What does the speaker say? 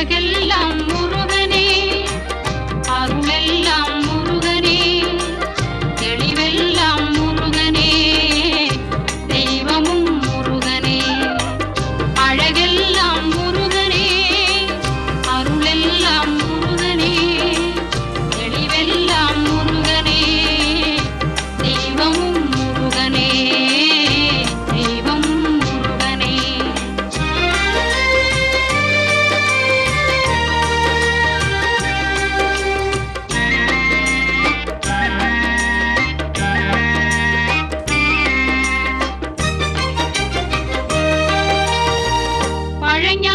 உலகெல்லாம் முரு Carreña.